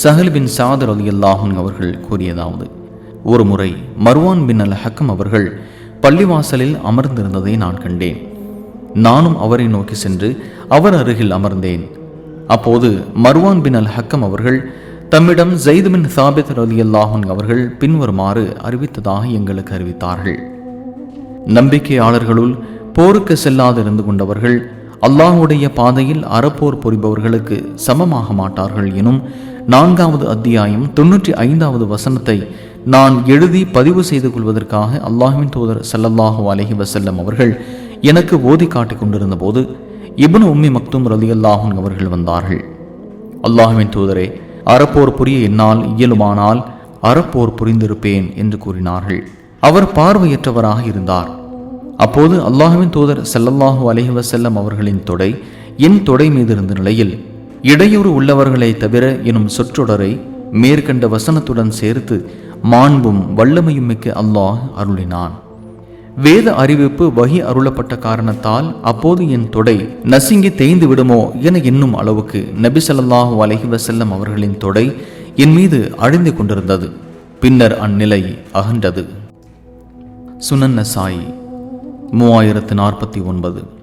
சஹல் பின் சாதர் அலி அல்லாஹன் அவர்கள் கூறியதாவது ஒரு முறை மர்வான் பின் அல் ஹக்கம் அவர்கள் பள்ளிவாசலில் அமர்ந்திருந்ததை நான் கண்டேன். நானும் அவரை நோக்கி சென்று அவர் அருகில் அமர்ந்தேன். அப்போது மர்வான் பின் அல் ஹக்கம் அவர்கள் தம்மிடம் ஜெயித் பின் சாபித் அலி அல்லாஹன் அவர்கள் பின்வருமாறு அறிவித்ததாக எங்களுக்கு அறிவித்தார்கள். நம்பிக்கையாளர்களுள் போருக்கு செல்லாது இருந்து கொண்டவர்கள் அல்லாஹுடைய பாதையில் அறப்போர் புரிபவர்களுக்கு சமமாக மாட்டார்கள் எனும் நான்காவது அத்தியாயம் தொன்னூற்றி ஐந்தாவது வசனத்தை நான் எழுதி பதிவு செய்து கொள்வதற்காக அல்லாஹுவின் தூதர் சல்லல்லாஹு அலஹி வசல்லம் அவர்கள் எனக்கு ஓதி காட்டிக் கொண்டிருந்த போது இப்னு உம்மி மக்தும் ரலி அல்லாஹுன் அவர்கள் வந்தார்கள். அல்லாஹுவின் தூதரே அறப்போர் புரிய என்னால் இயலுமானால் அறப்போர் புரிந்திருப்பேன் என்று கூறினார்கள். அவர் பார்வையற்றவராக இருந்தார். அப்போது அல்லாஹுவின் தூதர் செல்லல்லாஹு அலஹி வசல்லம் அவர்களின் தொடை என் தொடை மீது இருந்த நிலையில் இடையூறு உள்ளவர்களை தவிர எனும் சொற்றொடரை மேற்கண்ட வசனத்துடன் சேர்த்து மாண்பும் வல்லமையும் மிக்க அல்லாஹ் அருளினான். வேத அறிவிப்பு வகி அருளப்பட்ட காரணத்தால் அப்போது என் தொடை நசுங்கி தேய்ந்து விடுமோ என எண்ணும் அளவுக்கு நபி ஸல்லல்லாஹு அலஹி வசல்லம் அவர்களின் தொடை என் மீது அழிந்து கொண்டிருந்தது. பின்னர் அந்நிலை அகன்றது. சுனன் நசாயி மூவாயிரத்து நாற்பத்தி ஒன்பது.